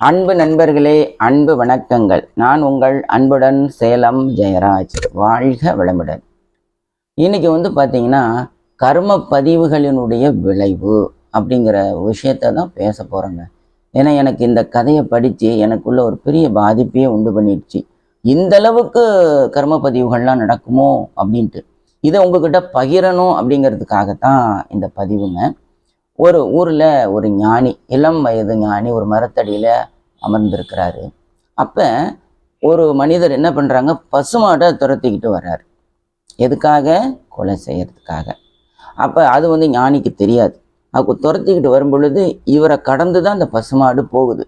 அன்பு நண்பர்களே அன்பு வணக்கங்கள். நான் உங்கள் அன்புடன் சேலம் ஜெயராஜ். வாழ்க வளமுடன். இன்னைக்கு வந்து பார்த்தீங்கன்னா கர்ம பதிவுகளினுடைய விளைவு அப்படிங்கிற விஷயத்தை தான் பேச போகிறேங்க ஏன்னா எனக்கு இந்த கதையை படித்து எனக்குள்ள ஒரு பெரிய பாதிப்பையே உண்டு பண்ணிடுச்சு. இந்த அளவுக்கு கர்ம பதிவுகள்லாம் நடக்குமோ அப்படின்ட்டு. இதை உங்ககிட்ட பகிரணும் அப்படிங்கிறதுக்காகத்தான் இந்த பதிவுங்க. ஒரு ஊரில் ஒரு ஞானி இளம் வயது ஞானி ஒரு மரத்தடியில் அமர்ந்திருக்கிறாரு. அப்போ ஒரு மனிதர் என்ன பண்ணுறாங்க பசுமாட்டை துரத்திக்கிட்டு வர்றாரு. எதுக்காக? கொலை செய்யறதுக்காக. அப்போ அது வந்து ஞானிக்கு தெரியாது. அப்போ துரத்திக்கிட்டு வரும் பொழுது இவரை கடந்து தான் அந்த பசுமாடு போகுது.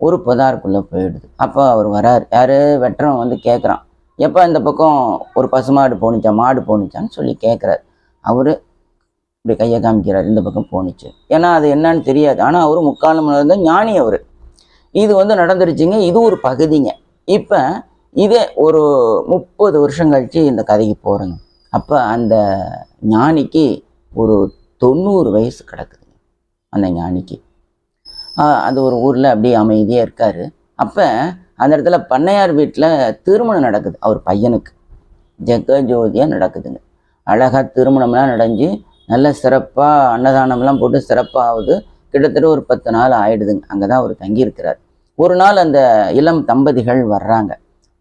ஒரு புதாருக்குள்ளே போயிடுது. அப்போ அவர் வரார். யார்? வெட்டுறவன் வந்து கேட்குறான் எப்போ இந்த பக்கம் ஒரு பசுமாடு போணுச்சா? மாடு போணுச்சான்னு சொல்லி கேட்குறாரு அவர் இப்படி கையை காமிக்கிறார் இந்த பக்கம் போணுச்சு. ஏன்னா அது என்னன்னு தெரியாது. ஆனால் அவர் முக்கால் மணி நேரம் ஞானி அவர். இது வந்து நடந்துருச்சுங்க. இது ஒரு பகுதிங்க. இப்போ இதே ஒரு முப்பது வருஷம் கழிச்சு இந்த கதைக்கு போகிறேங்க அப்போ அந்த ஞானிக்கு ஒரு தொண்ணூறு வயசு கிடக்குதுங்க அந்த ஞானிக்கு. அது அந்த ஒரு ஊரில் அப்படியே அமைதியாக இருக்கார். அப்போ அந்த இடத்துல பண்ணையார் வீட்டில் திருமணம் நடக்குது. அவர் பையனுக்கு. ஜெக ஜோதியாக நடக்குதுங்க. அழகாக திருமணம்லாம் நடஞ்சு நல்ல சிறப்பாக அன்னதானம்லாம் போட்டு சிறப்பாகுது கிட்டத்தட்ட ஒரு பத்து நாள் ஆயிடுதுங்க. அங்கே தான் அவர் தங்கியிருக்கிறார். ஒரு நாள் அந்த இளம் தம்பதிகள் வர்றாங்க.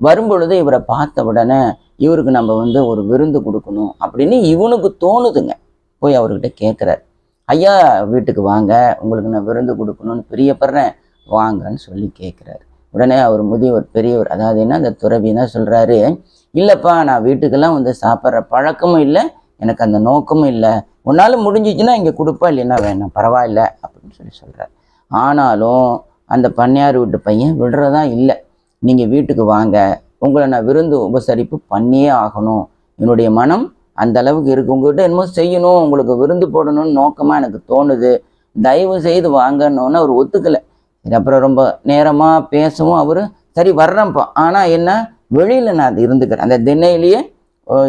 வரும்பொழுது இவரை பார்த்த உடனே இவருக்கு நம்ம வந்து ஒரு விருந்து கொடுக்கணும் அப்படின்னு இவனுக்கு தோணுதுங்க. போய் அவர்கிட்ட கேட்குறாரு. ஐயா வீட்டுக்கு வாங்க. உங்களுக்கு நான் விருந்து கொடுக்கணும்னு பிரியப்படுறேன். வாங்கன்னு சொல்லி கேட்குறாரு. உடனே அவர் முதியவர் பெரியவர் அதாவது என்ன அந்த துறவி என்ன சொல்கிறாரு இல்லைப்பா நான் வீட்டுக்கெல்லாம் வந்து சாப்பிட்ற பழக்கமும் இல்லை. எனக்கு அந்த நோக்கமும் இல்லை. உன்னால் முடிஞ்சிச்சுன்னா இங்கே கொடுப்பா இல்லைன்னா வேணாம். பரவாயில்ல அப்படின்னு சொல்லி சொல்கிறார் ஆனாலும் அந்த பண்ணையார் வீட்டு பையன் விடுறதா இல்லை. நீங்கள் வீட்டுக்கு வாங்க. உங்களை நான் விருந்து உபசரிப்பு பண்ணியே ஆகணும். என்னுடைய மனம் அந்த அளவுக்கு இருக்கு. உங்ககிட்ட என்னமோ செய்யணும். உங்களுக்கு விருந்து போடணும்னு நோக்கமாக எனக்கு தோணுது. தயவு செய்து வாங்கணும்னு அவர் ஒத்துக்கலை. அப்புறம் ரொம்ப நேரமாக பேசவும் அவர் சரி வர்றேன்ப்பா. ஆனால் என்ன? வெளியில் நான் அது இருந்துக்கிறேன். அந்த திண்ணையிலேயே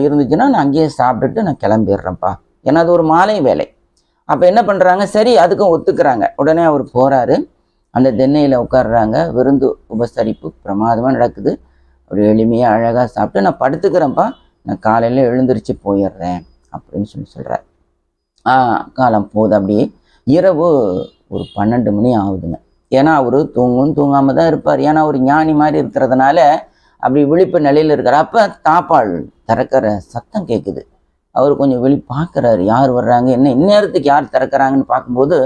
இருந்துச்சுன்னா நான் அங்கேயே சாப்பிட்டுட்டு நான் கிளம்பிடுறேன்ப்பா. ஏன்னா அது ஒரு மாலை வேலை. அப்போ என்ன பண்ணுறாங்க சரி அதுக்கும் ஒத்துக்கிறாங்க. உடனே அவர் போகிறாரு அந்த தென்னையில் உட்காடுறாங்க விருந்து உபசரிப்பு பிரமாதமாக நடக்குது. ஒரு எளிமையாக அழகாக சாப்பிட்டு நான் படுத்துக்கிறேன்ப்பா. நான் காலையில் எழுந்திரிச்சு போயிடுறேன் அப்படின்னு சொல்லி சொல்கிறார் ஆ காலம் போகுது அப்படியே. இரவு ஒரு பன்னெண்டு மணி ஆகுதுங்க. ஏன்னா அவர் தூங்கும் தூங்காமல் தான் இருப்பார். ஏன்னா ஒரு ஞானி மாதிரி இருக்கிறதுனால அப்படி விழிப்பு நிலையில் இருக்கிற அப்போ தாப்பாள் திறக்கிற சத்தம் கேட்குது அவர் கொஞ்சம் வெளி பார்க்குறாரு. யார் வர்றாங்க என்ன இந்நேரத்துக்கு யார் திறக்கிறாங்கன்னு பார்க்கும்போது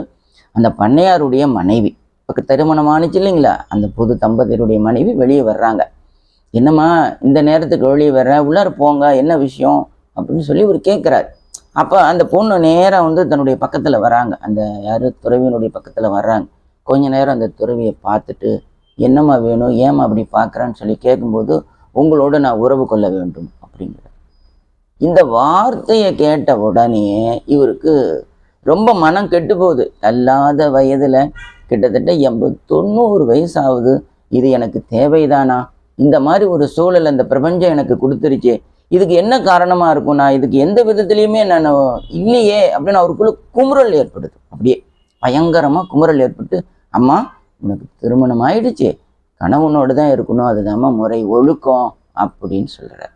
அந்த பண்ணையாருடைய மனைவி. இப்போ திருமணம் ஆணிச்சு இல்லைங்களா? அந்த புது தம்பதியருடைய மனைவி வெளியே வர்றாங்க. என்னம்மா இந்த நேரத்துக்கு வெளியே வர்ற உள்ளார போங்க என்ன விஷயம்? அப்படின்னு சொல்லி இவர் கேட்குறாரு அப்போ அந்த பொண்ணு நேராக வந்து தன்னுடைய பக்கத்தில் வராங்க. அந்த யார் துறவியினுடைய பக்கத்தில் வர்றாங்க. கொஞ்ச நேரம் அந்த துறவியை பார்த்துட்டு என்னம்மா வேணும்? ஏம்மா அப்படி பார்க்குறான்னு சொல்லி கேட்கும்போது உங்களோட நான் உறவு கொள்ள வேண்டும் அப்படிங்கிற இந்த வார்த்தையை கேட்ட உடனே இவருக்கு ரொம்ப மனம் கெட்டு போகுது. தள்ளாத வயதில் கிட்டத்தட்ட எண்பது தொண்ணூறு வயசு ஆகுது இது எனக்கு தேவைதானா? இந்த மாதிரி ஒரு சூழல் அந்த பிரபஞ்சம் எனக்கு கொடுத்துருச்சு. இதுக்கு என்ன காரணமாக இருக்கும்? நான் இதுக்கு எந்த விதத்துலேயுமே நான் இல்லையே அப்படின்னு அவருக்குள்ள குமுறல் ஏற்படுது. அப்படியே பயங்கரமாக குமுறல் ஏற்பட்டு அம்மா உனக்கு திருமணம் ஆயிடுச்சு கணவனோடு தான் இருக்கணும். அதுதாம்மா முறை ஒழுக்கம் அப்படின்னு சொல்கிறார்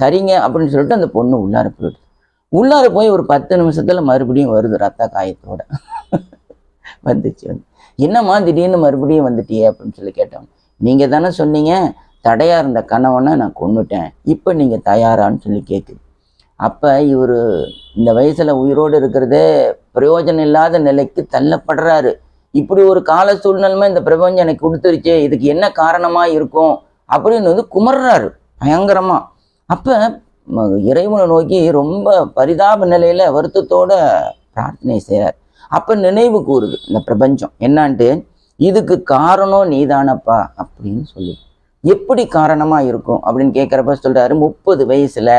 சரிங்க அப்படின்னு சொல்லிட்டு அந்த பொண்ணு உள்ளார போயிடுது. உள்ளார போய் ஒரு பத்து நிமிஷத்தில் மறுபடியும் வருது ரத்த காயத்தோட. வந்துச்சு. வந்து என்னம்மா திடீர்னு மறுபடியும் வந்துட்டியே அப்படின்னு சொல்லி கேட்டவங்க நீங்கள் தானே சொன்னீங்க தடையாக இருந்த கணவனை நான் கொன்னுட்டேன். இப்போ நீங்கள் தயாரான்னு சொல்லி கேட்குது அப்போ இவர் இந்த வயசில் உயிரோடு இருக்கிறதே பிரயோஜனம் இல்லாத நிலைக்கு தள்ளப்படுறாரு. இப்படி ஒரு கால சூழ்நிலைமை இந்த பிரபஞ்சம் எனக்கு கொடுத்துருச்சே இதுக்கு என்ன காரணமாக இருக்கும் அப்படின்னு வந்து குமர்றாரு பயங்கரமாக அப்போ இறைவனை நோக்கி ரொம்ப பரிதாப நிலையில் வருத்தத்தோட பிரார்த்தனை செய்கிறார் அப்போ நினைவு கூறுது இந்த பிரபஞ்சம் என்னான்ட்டு? இதுக்கு காரணம் நீதானப்பா அப்படின்னு சொல்லி எப்படி காரணமாக இருக்கும் அப்படின்னு கேட்குறப்ப சொல்கிறாரு முப்பது வயசில்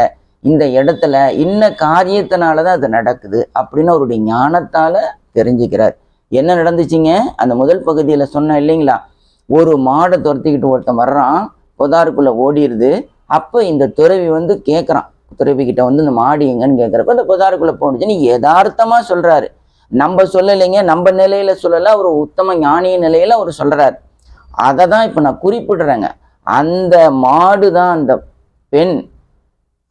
இந்த இடத்துல இன்ன காரியத்தினால தான் அது நடக்குது அப்படின்னு அவருடைய ஞானத்தால் தெரிஞ்சுக்கிறார். என்ன நடந்துச்சுங்க? அந்த முதல் பகுதியில் சொன்னேன் இல்லைங்களா? ஒரு மாடை துரத்திக்கிட்டு ஒருத்தன் வர்றான் புதாருக்குள்ளே ஓடிடுது அப்போ இந்த துறவி வந்து கேட்குறான் துறவி கிட்ட வந்து இந்த மாடு எங்கன்னு கேட்குறப்ப இந்த புதாருக்குள்ளே போணுச்சுன்னு யதார்த்தமாக சொல்கிறாரு நம்ம சொல்லலைங்க நம்ம நிலையில சொல்லலை அவர் உத்தம ஞானிய நிலையில் அவர் சொல்கிறாரு அதை தான் இப்போ நான் குறிப்பிடுறேங்க. அந்த மாடு தான் அந்த பெண்.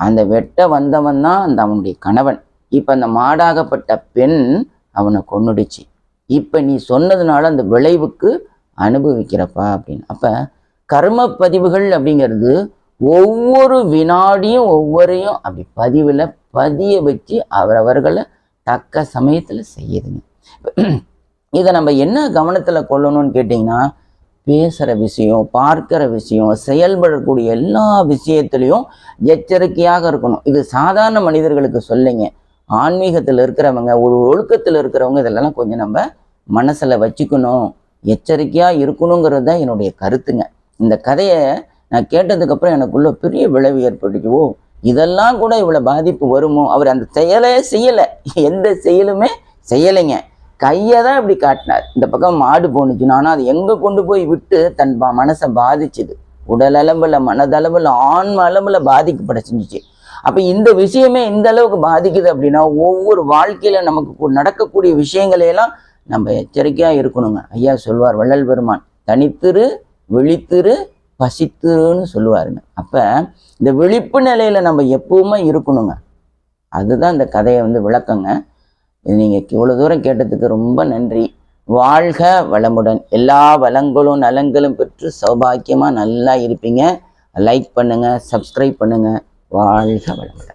அந்த வெட்ட வந்தவன் தான் அந்த அவனுடைய கணவன். இப்போ அந்த மாடாகப்பட்ட பெண் அவனை கொன்னுடுச்சு. இப்போ நீ சொன்னதுனால அந்த விளைவுக்கு அனுபவிக்கிறப்பா அப்படின்னு. அப்போ கர்ம பதிவுகள் அப்படிங்கிறது ஒவ்வொரு வினாடியும் ஒவ்வொரையும் அப்படி பதிவில் பதிய வச்சு அவரவர்களை தக்க சமயத்தில் செய்யுதுங்க. இதை நம்ம என்ன கவனத்தில் கொள்ளணும்னு கேட்டிங்கன்னா பேசுகிற விஷயம் பார்க்குற விஷயம் செயல்படக்கூடிய எல்லா விஷயத்துலையும் எச்சரிக்கையாக இருக்கணும். இது சாதாரண மனிதர்களுக்கு சொல்லுங்க. ஆன்மீகத்தில் இருக்கிறவங்க ஒரு ஒழுக்கத்தில் இருக்கிறவங்க இதெல்லாம் கொஞ்சம் நம்ம மனசில் வச்சுக்கணும். எச்சரிக்கையாக இருக்கணுங்கிறது தான் என்னுடைய கருத்துங்க. இந்த கதையை நான் கேட்டதுக்கப்புறம் எனக்குள்ள பெரிய விளைவு ஏற்பட்டுச்சு. ஓ இதெல்லாம் கூட இவ்வளோ பாதிப்பு வருமோ? அவர் அந்த செயலே செய்யலை. எந்த செயலுமே செய்யலைங்க. கையை தான் இப்படி காட்டினார். இந்த பக்கம் மாடு போணுச்சுன்னா ஆனால் அது எங்கே கொண்டு போய் விட்டு தன் மனசை பாதிச்சுது. உடல் அளவில் மனதளவில் ஆன்ம அளவில் பாதிக்கப்பட செஞ்சுச்சு அப்போ இந்த விஷயமே இந்த அளவுக்கு பாதிக்குது அப்படின்னா ஒவ்வொரு வாழ்க்கையில் நமக்கு நடக்கக்கூடிய விஷயங்களையெல்லாம் நம்ம எச்சரிக்கையாக இருக்கணுங்க. ஐயா சொல்வார் வள்ளல் பெருமான் தனித்திரு விழித்திரு பசித்திருன்னு சொல்லுவாருங்க. அப்போ இந்த விழிப்பு நிலையில் நம்ம எப்பவுமே இருக்கணுங்க. அதுதான் இந்த கதையை வந்து விளக்கங்க. இது நீங்கள் இவ்வளோ தூரம் கேட்டதுக்கு ரொம்ப நன்றி. வாழ்க வளமுடன். எல்லா வளங்களும் நலங்களும் பெற்று சௌபாக்கியமாக நல்லா இருப்பீங்க. லைக் பண்ணுங்கள் சப்ஸ்கிரைப் பண்ணுங்கள் வாழ்க வளமுடன்